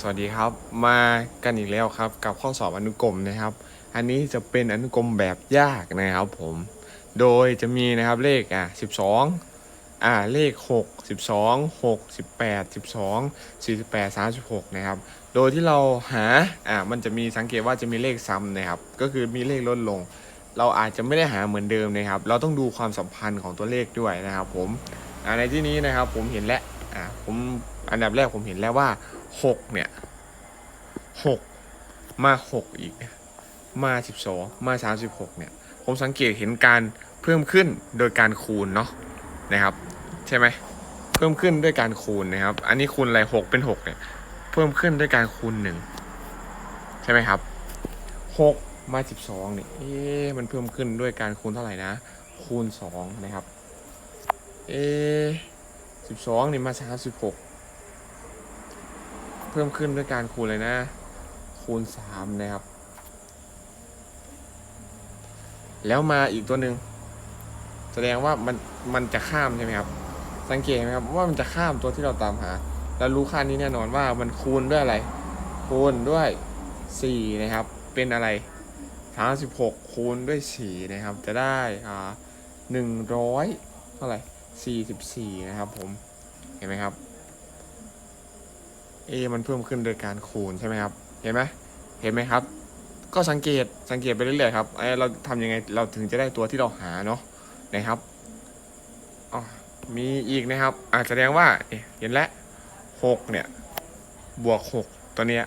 สวัสดีครับ มากันอีกแล้วครับ กับข้อสอบอนุกรมนะครับ อันนี้จะเป็นอนุกรมแบบยากนะครับผม โดยจะมีนะครับเลขอะ12อ่าเลข6 12 6 18 12 48 36นะครับ โดยที่เราหาอ่ามันจะมีสังเกตว่าจะมีเลขซ้ำนะครับ ก็คือมีเลขลดลง เราอาจจะไม่ได้หาเหมือนเดิมนะครับ เราต้องดูความสัมพันธ์ของตัวเลขด้วยนะครับผมอ่าในที่นี้นะครับผมเห็นแล้ว อ่าผมอันดับแรกผมเห็นแล้วว่า6เนี่ย6มา6อีกเนี่ยมา12มา36เนี่ย ผมสังเกตเห็นการเพิ่มขึ้นโดยการคูณเนาะนะครับ ใช่ไหมเพิ่มขึ้นด้วยการคูณนะครับ อันนี้คูณอะไร6เป็น6เนี่ยเพิ่มขึ้นด้วยการคูณ1ใช่ไหมครับ6มา12เนี่ยเอ๊มันเพิ่มขึ้นด้วยการคูณเท่าไหร่นะ คูณ2นะครับ เอ๊ะ12นี่มา36เพิ่มขึ้นด้วยการคูณเลยนะ คูณ3นะครับ แล้วมาอีกตัวหนึ่งแสดงว่ามันมันจะข้ามใช่ไหมครับ สังเกตไหมครับว่ามันจะข้ามตัวที่เราตามหา แล้วรู้ค่านี้แน่นอนว่ามันคูณด้วยอะไร คูณด้วย4นะครับ เป็นอะไร36คูณด้วย4นะครับ จะได้อ่า100เท่าไหร่ 44 นะครับผม เห็นไหมครับ A มันเพิ่มขึ้นโดยการคูณใช่ไหมครับ เห็นไหมเห็นไหมครับ ก็สังเกตสังเกตไปเรื่อยๆครับไอเราทำยังไงเราถึงจะได้ตัวที่เราหาเนาะนะครับอ๋อมีอีกนะครับอาจแสดงว่าเอ๊ะเห็นแล้วหกเนี่ย บวกหกตัวเนี้ย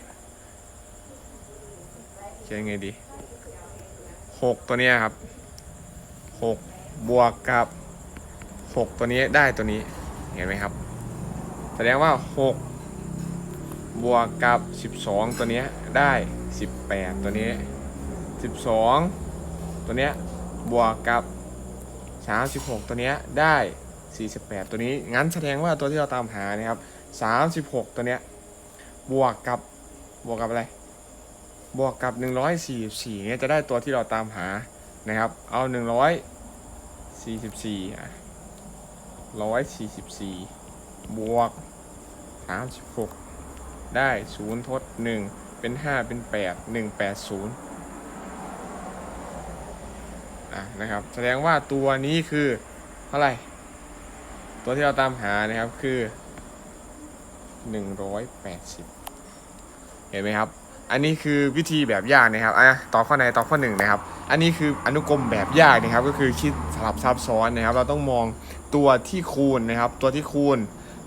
เขียนยังไงดีหกตัวเนี้ยครับหกบวกกับ หกตัวนี้ได้ตัวนี้เห็นไหมครับ แสดงว่าหกบวกกับ12ตัวนี้ได้18ตัวนี้12ตัวนี้บวกกับ36ตัวนี้ได้48ตัวนี้งั้นแสดงว่าตัวที่เราตามหานะครับ36ตัวเนี้ยบวกกับบวกกับอะไร บวกกับ144เนี่ยจะได้ตัวที่เราตามหานะครับ เอา144อะ 144บวก36ได้ศูนย์ทดหนึ่งเป็นห้าเป็นแปดหนึ่งแปดศูนย์อะนะครับ แสดงว่าตัวนี้คือเท่าไหร่ ตัวที่เราตามหานะครับคือหนึ่งร้อยแปดสิบเห็นไหมครับ อันนี้คือวิธีแบบยากนะครับอะต่อข้อไหนต่อข้อหนึ่งนะครับ อันนี้คืออนุกรมแบบยากนะครับ ก็คือคิดสลับซับซ้อนนะครับ เราต้องมอง ตัวที่คูณนะครับ ตัวที่คูณ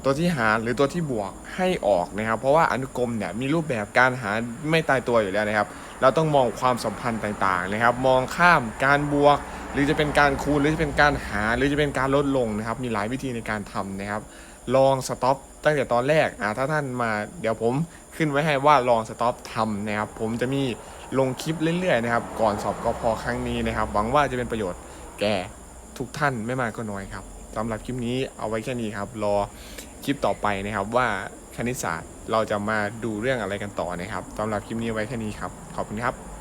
ตัวที่หารหรือตัวที่บวกให้ออกนะครับ เพราะว่าอนุกรมเนี่ยมีรูปแบบการหารไม่ตายตัวอยู่แล้วนะครับ เราต้องมองความสัมพันธ์ต่างๆนะครับ มองข้ามการบวก หรือจะเป็นการคูณหรือจะเป็นการหารหรือจะเป็นการลดลงนะครับ มีหลายวิธีในการทำนะครับ ลองสต็อปตั้งแต่ตอนแรกอ่าถ้าท่านมาเดี๋ยวผมขึ้นไว้ให้ว่าลองสต็อปทำนะครับ ผมจะมีลงคลิปเรื่อยๆนะครับ ก่อนสอบกพครั้งนี้นะครับ หวังว่าจะเป็นประโยชน์แก่ทุกท่านไม่มากก็น้อยครับ สำหรับคลิปนี้เอาไว้แค่นี้ครับ รอคลิปต่อไปนะครับว่าคณิตศาสตร์เราจะมาดูเรื่องอะไรกันต่อนะครับสำหรับคลิปนี้ไว้แค่นี้ครับ ขอบคุณครับ